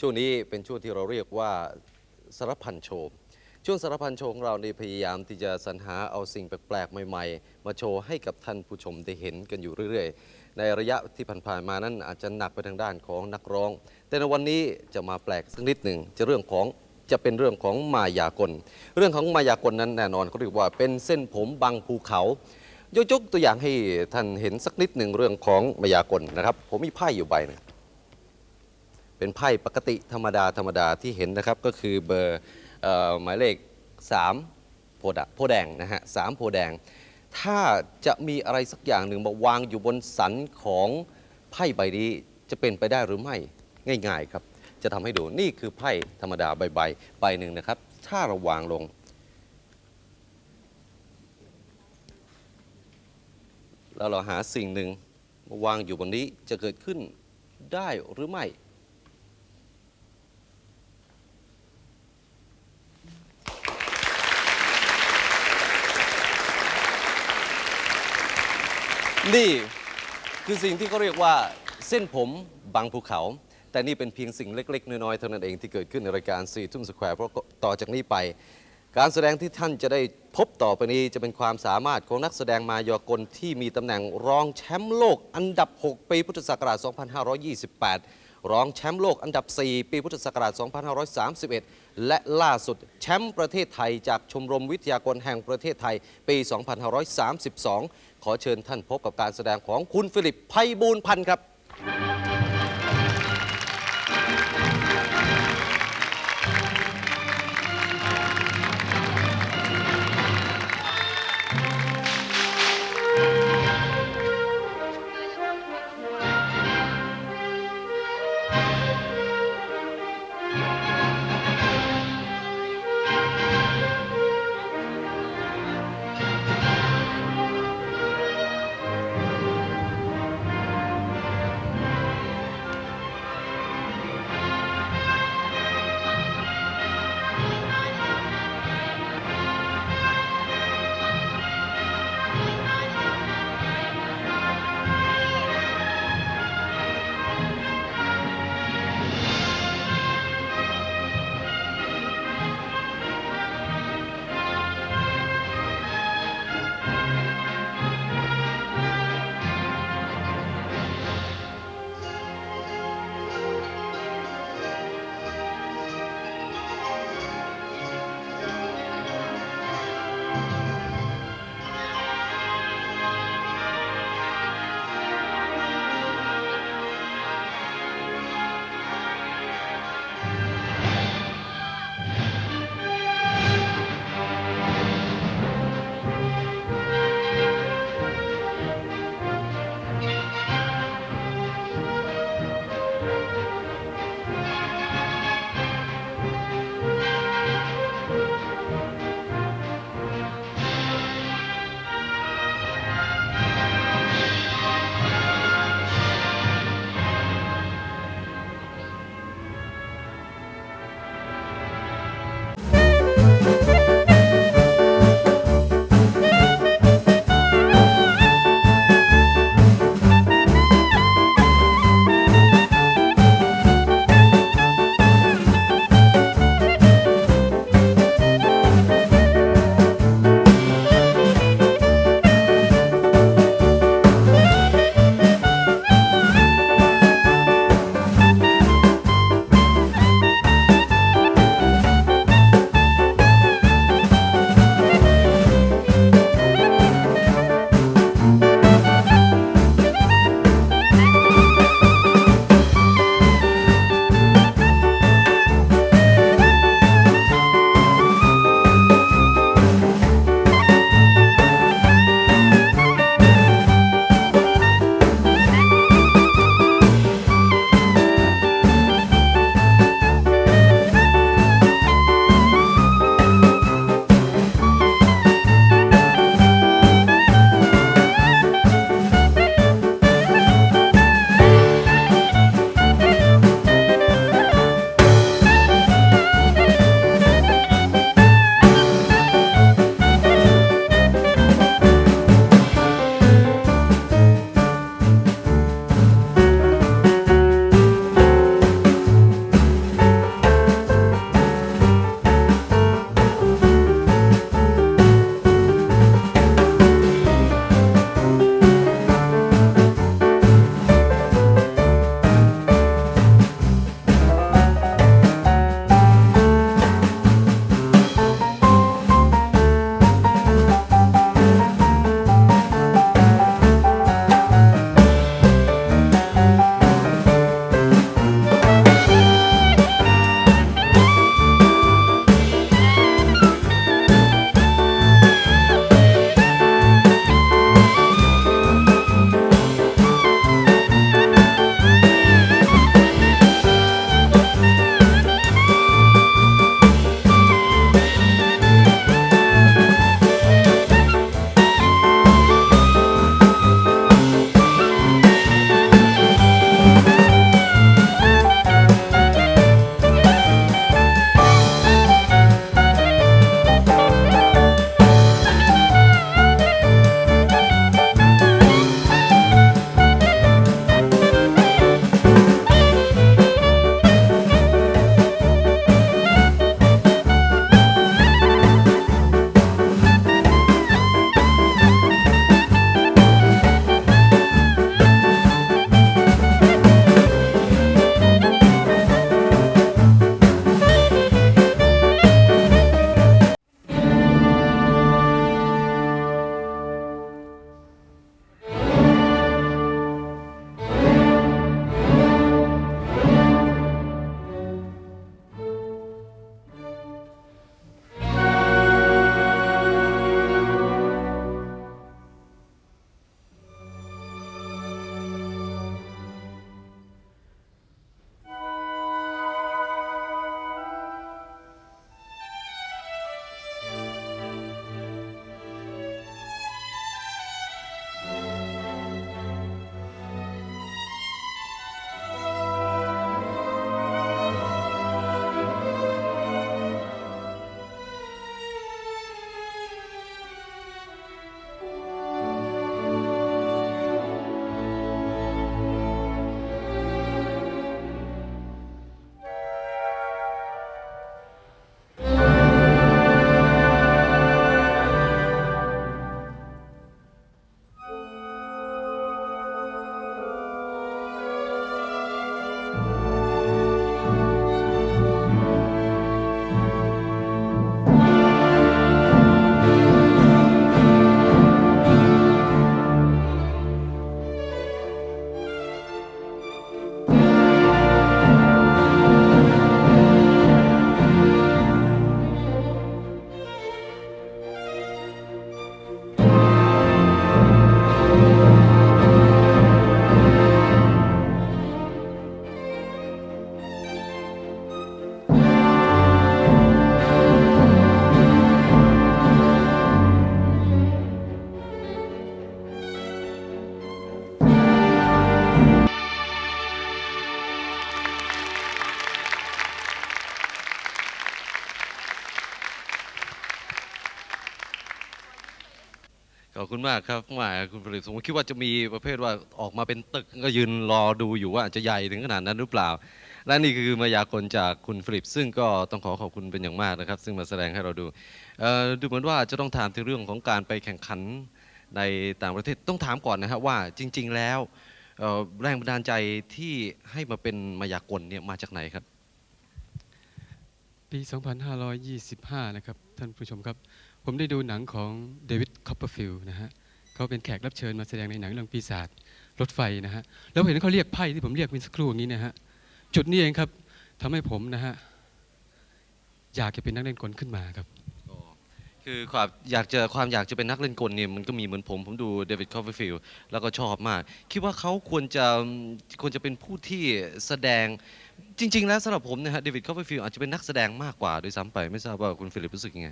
ช่วงนี้เป็นช่วงที่เราเรียกว่าสารพันโชว์ช่วงสารพันโชว์ของเราในพยายามที่จะสรรหาเอาสิ่งแปลกๆ ใหม่ๆ มาโชว์ให้กับท่านผู้ชมได้เห็นกันอยู่เรื่อยๆ ในระยะที่ผ่านๆมานั้นอาจจะหนักไปทางด้านของนักร้อง แต่ในวันนี้จะมาแปลกสักนิดหนึ่งจะเรื่องของจะเป็นเรื่องของมายากล เรื่องของมายากลนั้นแน่นอนเขาเรียกว่าเป็นเส้นผมบังภูเขายกยกตัวอย่างให้ท่านเห็นสักนิดหนึ่งเรื่องของมายากลนะครับ ผมมีไพ่อยู่ใบหนึง เป็นไพ่ปกติธรรมดาธรรมดาที่เห็นนะครับก็คือเบอร์หมายเลข3โพดะโพแดงนะฮะสามโพแดง ถ้าจะมีอะไรสักอย่างหนึ่งมาวางอยู่บนสันของไพ่ใบนี้จะเป็นไปได้หรือไม่ง่าย ๆ ครับ จะทำให้ดูนี่คือไพ่ธรรมดาใบใบใบหนึ่งนะครับ ถ้าเราวางลง แล้วเราหาสิ่งหนึ่งมาวางอยู่บนนี้จะเกิดขึ้นได้หรือไม่ นี่คือสิ่งที่เขาเรียกว่าเส้นผมบางภูเขา แต่นี่เป็นเพียงสิ่งเล็ก ๆ น้อย ๆ เท่านั้นเองที่เกิดขึ้นในรายการ4ทุ่มสแควร์เพราะต่อจากนี้ไป การแสดงที่ท่านจะได้พบต่อไปนี้จะเป็นความสามารถของนักแสดงมายากลที่มีตำแหน่งรองแชมป์โลกอันดับ 6 ปีพุทธศักราช 2528 รองแชมป์โลกอันดับ 4 ปีพุทธศักราช 2531 และล่าสุดแชมป์ประเทศไทยจากชมรมวิทยากรแห่งประเทศไทยปี 2532 ขอเชิญท่านพบกับการแสดงของคุณฟิลิปไพบูลย์พันธ์ครับ อบคุณมากครับหมคุณผลิตผมคิดว่าจะมีประเภทว่าออกมาเป็นตึกก็ยืนรอดูอยู่ว่าจะใหญ่ถึงขนาดนั้นหรือเปล่า และนี่คือมายากลจากคุณฟลิป ซึ่งก็ต้องขอขอบคุณเป็นอย่างมากนะครับ ซึ่งมาแสดงให้เราดูดูเหมือนว่าจะต้องถามถึงเรื่องของการไปแข่งขันในต่างประเทศต้องถามก่อนนะครับว่าจริง ๆ แล้วแรงบันดาลใจที่ให้มาเป็นมายากลเนี่ยมาจากไหนครับ ปี 2525 นะครับท่านผู้ชมครับ ผมได้ดูหนังของเดวิดคอปเปอร์ฟิลด์นะฮะเขาเป็นแขกรับเชิญมาแสดงในหนังเรื่องปีศาจรถไฟนะฮะแล้วเห็นเขาเรียกไพ่ที่ผมเรียกเมื่อสักครูอย่างนี้นะฮะจุดนี้เองครับทำให้ผมนะฮะอยากจะเป็นนักเล่นกลขึ้นมาครับคือความอยากจะความอยากจะเป็นนักเล่นกลเนี่ยมันก็มีเหมือนผม ผมดูเดวิดคอฟฟิลด์แล้วก็ชอบมาก คิดว่าเขาควรจะควรจะเป็นผู้ที่แสดงจริง ๆ แล้วสำหรับผมนะฮะเดวิดคอฟฟิลด์อาจจะเป็นนักแสดงมากกว่าโดยซ้ำไป ไม่ทราบว่าคุณฟิลิปรู้สึกยังไง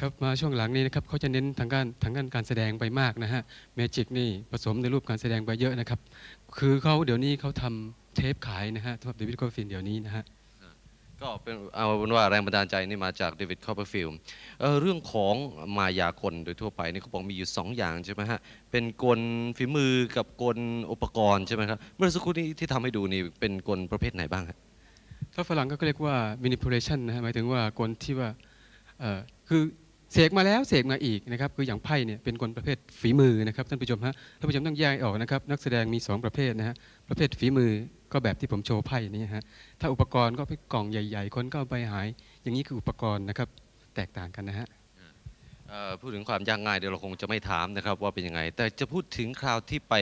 ครับมาช่วงหลังนี้นะครับเขาจะเน้นทางการทางด้านการแสดงไปมากนะฮะเมจิกนี่ผสมในรูปการแสดงไปเยอะนะครับ คือเขาเดี๋ยวนี้เขาทำเทปขายนะฮะสำหรับเดวิดคอปเปอร์ฟิลด์เดี๋ยวนี้นะฮะ ก็เป็นเอาเป็นว่าแรงบันดาลใจนี่มาจากเดวิดคอปเปอร์ฟิลด์เอ่อเรื่องของมายากลโดยทั่วไปนี่เขาบอกมีอยู่ 2 อย่างใช่ไหมฮะ เป็นกลฝีมือกับกลอุปกรณ์ใช่ไหมครับ เมื่อสักครู่นี้ที่ทำให้ดูนี่เป็นกลประเภทไหนบ้างฮะถ้าฝรั่งก็เรียกว่า manipulation นะฮะหมายถึงว่ากลที่ว่าเอ่อคือ เสกมาแล้วเสกมาอีกนะครับคืออย่างไพ่เนี่ยเป็นกลประเภทฝีมือนะครับท่านผู้ชมฮะท่านผู้ชมต้องแยกออกนะครับนักแสดงมี 2 ประเภทนะฮะประเภทฝีมือก็แบบที่ผมโชว์ไพ่นี้ฮะถ้าอุปกรณ์ก็เป็นกล่องใหญ่ ๆ คนก็เอาไปหาย อย่างนี้คืออุปกรณ์นะครับแตกต่างกันนะฮะเอ่อพูดถึงความยากง่ายเดี๋ยวเราคงจะไม่ถามนะครับว่าเป็นยังไง แต่จะพูดถึงคราวที่ไป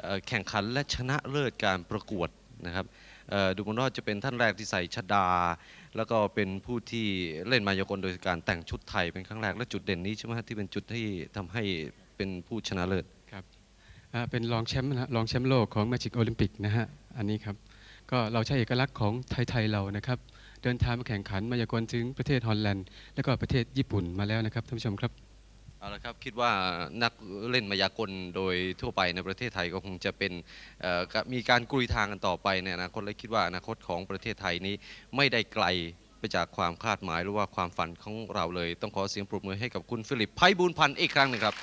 เอ่อแข่งขันและชนะเลิศการประกวดนะครับ ดูเหมันว่าจะเป็นท่านแรกที่ใส่ชดา แล้วก็เป็นผู้ที่เล่นมายากลโดยการแต่งชุดไทยเป็นครั้งแรกและจุดเด่นนี้ใช่ไหมที่เป็นจุดที่ทำให้เป็นผู้ชนะเลิศอ่าเป็นรองแชมป์นะฮะรองแชมป์โลกของ Magic Olympic นะฮะอันนี้ครับก็เราใช้เอกลักษณ์ของไทยๆเรานะครับเดินทางมาแข่งขันมายากลถึงประเทศฮอลแลนด์ และก็ประเทศญี่ปุ่นมาแล้วนะครับท่านผู้ชมครับ เอาละครับคิดว่านักเล่นมายากลโดยทั่วไปในประเทศไทยก็คงจะเป็นมีการกลุยทางกันต่อไปในอนาคตและคิดว่าอนาคตของประเทศไทยนี้ไม่ได้ไกลไปจากความคาดหมายหรือว่าความฝันของเราเลย ต้องขอเสียงปรบมือให้กับคุณฟิลิปไพบูลพันธ์อีกครั้งหนึ่งครับ